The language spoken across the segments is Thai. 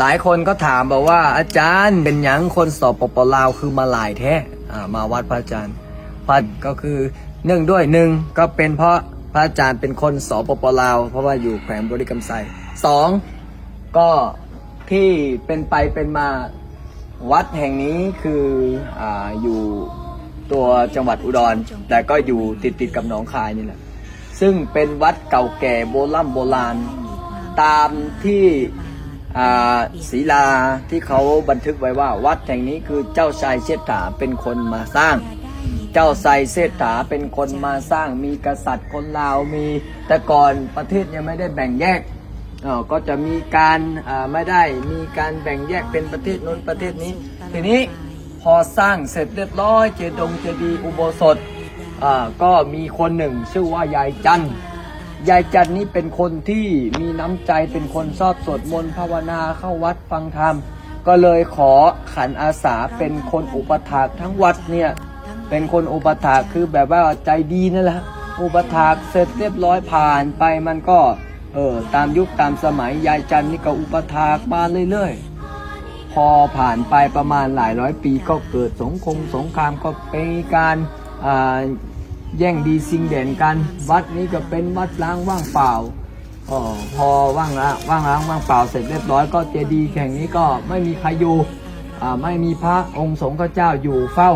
หลายคนก็ถามบอกว่าอาจารย์เป็นยังคนสอบปปลาวคือมาหลายแท้มาวัดพระอาจารย์พัดก็คือเนื่องด้วยหนึ่งก็เป็นเพราะพระอาจารย์เป็นคนสปปลาว เพราะว่าอยู่แขวงบริกรรมไซสองก็ที่เป็นไปเป็นมาวัดแห่งนี้คือออยู่ตัวจังหวัดอุดร แต่ก็อยู่ติดติดกับหนองคายนี่แหละซึ่งเป็นวัดเก่าแก่โบราณโบราณตามที่ ศีลาที่เขาบันทึกไว้ว่า วัดแห่งนี้คือเจ้าชายเชษฐาเป็นคนมาสร้าง เจ้าไซเศรษฐาเป็นคนมาสร้าง มีกษัตริย์คนลาวมี แต่ก่อนประเทศยังไม่ได้แบ่งแยกก็จะมีการไม่ได้มีการแบ่งแยกเป็นประเทศนู้นประเทศนี้ ทีนี้พอสร้างเสร็จเรียบร้อยเจดงเจดีอุโบสถก็มีคนหนึ่งชื่อว่ายายจันท์ ยายจันนี้เป็นคนที่มีน้ำใจเป็นคนชอบสวดมนต์ภาวนาเข้าวัดฟังธรรม ก็เลยขอขันอาสาเป็นคนอุปถากทั้งวัดเนี่ยเป็นคนอุปถากคือแบบว่าใจดีนั่นแหละอุปถากเสร็จเรียบร้อยผ่านไปมันก็เออตามยุคตามสมัยยายจันนี่ก็อุปถากมาเรื่อยๆ พอผ่านไปประมาณหลายร้อยปีก็เกิดสงครามสงครามก็เป็นการอ่า แย่งดีซิงเด่นกัน วัดนี้ก็เป็นวัดล้างว่างเปล่าออพอว่างละว่างล้างว่างเปล่าเสร็จเรียบร้อยก็เจดีย์แข่งนี้ก็ไม่มีใครอยู่ไม่มีพระองค์สงฆ์เจ้าอยู่เฝ้า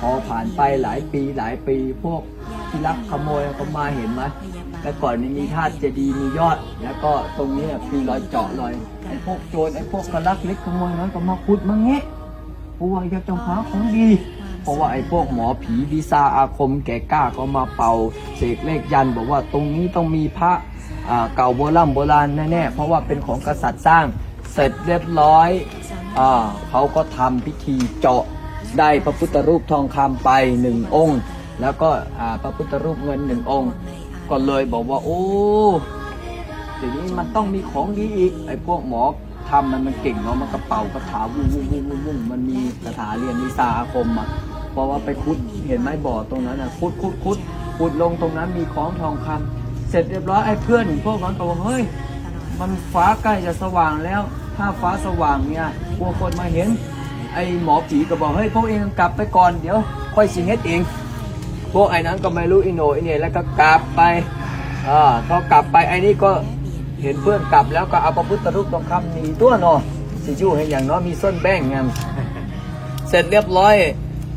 พอผ่านไปหลายปีหลายปีพวกที่ลักขโมยก็มาเห็นไหมแต่ก่อนนี้มีธาตุเจดีย์มียอด แล้วก็ตรงนี้มีรอยเจาะรอยไอ้พวกโจรไอ้พวกกระลักเล็กขโมยนั้นก็มาขุดมาเงี้ยเพราะว่าอยากจะหาของดี เพราะว่าไอ้พวกหมอผีวิซาอาคมแก่กล้าก็มาเป่าเสกเลขยันบอกว่าตรงนี้ต้องมีพระเก่าโบราณโบราณแน่ๆเพราะว่าเป็นของกษัตริย์สร้างเสร็จเรียบร้อยอเขาก็ทำพิธีเจาะได้พระพุทธรูปทองคำไปหนึ่งองค์ แล้วก็พระพุทธรูปเงินหนึ่งองค์ ก็เลยบอกว่าโอ้ทีนี้มันต้องมีของดีอีกไอ้พวกหมอทำมันมันเก่งเนาะมันกระเป๋ากระถาวุ้งวุ้งวุ้งวุ้งมันมีคาถาเรียนวิชาอาคมอะ เพราะว่าไปคุดเห็นไหมบ่อตรงนั้นอะคุดคุดคุดคุดลงตรงนั้นมีของทองคำเสร็จเรียบร้อยไอ้เพื่อนพวกนั้นก็บอกเฮ้ยมันฟ้าใกล้จะสว่างแล้ว ถ้าฟ้าสว่างเนี่ยกลัวคนมาเห็น ไอ้หมอผีก็บอกเฮ้ยพวกเองกลับไปก่อนเดี๋ยว ค่อยสิเฮ็ดเอง พวกไอ้นั้นก็ไม่รู้อิโนอิเหน่ยแล้วก็กลับไปอ่าพอกลับไปไอ้นี่ก็เห็นเพื่อนกลับแล้วก็เอาพระพุทธรูปทองคำหนีตัวเนาะสิจู้ให้อย่างเน้อยมีส้นแบ้งงามเสร็จเรียบร้อย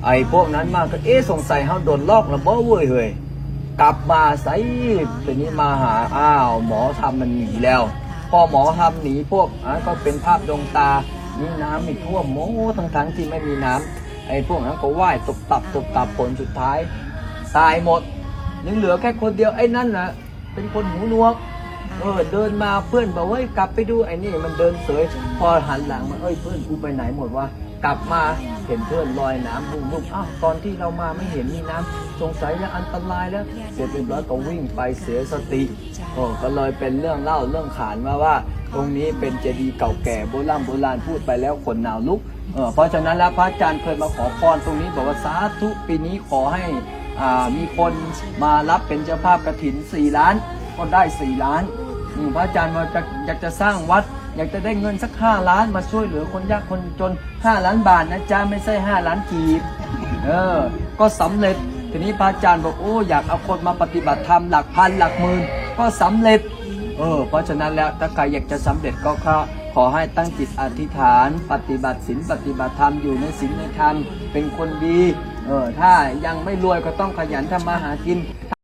ไอ้พวกนั้นมาก็เอ๊ะสงสัยเฮาโดนลอกแล้วบ่เว้ยเฮ้ยกลับมาใส่ทีนี้มาหาอ้าว หมอทำมันหนีแล้ว พอหมอทำหนีพวกอะก็เป็นภาพดวงตามีน้ำมีท่วมโมทั้งทั้งที่ไม่มีน้ำไอ้พวกนั้นก็ว่ายตกตับตกตับผลสุดท้าย ตายหมด ยังเหลือแค่คนเดียวไอ้นั่นนะเป็นคนหูหนวกเออเดินมาเพื่อนบอกเฮ้ยกลับไปดูไอ้นี่มันเดินเสยพอหันหลังมาเอ้ยเพื่อนกูไปไหนหมดวะ กลับมาเห็นเพื่อนลอยน้ำบุ้มบุ้มอ้าวตอนที่เรามาไม่เห็นมีน้ำสงสัยจะอันตรายแล้วเสร็จเรียบร้อยก็วิ่งไปเสียสติโอ้ก็เลยเป็นเรื่องเล่าเรื่องขานมาว่า ตรงนี้เป็นเจดีย์เก่าแก่โบราณโบราณพูดไปแล้วคนหนาวลุกเออเพราะฉะนั้นแล้วพระอาจารย์เคยมาขอพรตรงนี้บอกว่าสาธุปีนี้ขอให้อ่ามีคนมารับเป็นเจ้าภาพกระถิน4ล้านก็ได้ 4 ล้านอืมพระอาจารย์ว่าจะอยากจะสร้างวัด อยากจะได้เงินสัก 5 ล้านมาช่วยเหลือคนยากคนจน 5 ล้านบาทนะจ๊ะไม่ใช่ 5 ล้านกีบเออก็สำเร็จทีนี้พระอาจารย์บอกโอ้อยากเอาคนมาปฏิบัติธรรมหลักพันหลักหมื่นก็สำเร็จเออเพราะฉะนั้นแล้วถ้าใครอยากจะสำเร็จก็ขอขอให้ตั้งจิตอธิษฐาน ปฏิบัติศีลปฏิบัติธรรมอยู่ในศีลในธรรมเป็นคนดีเออถ้ายังไม่รวยก็ต้องขยันทำมาหากิน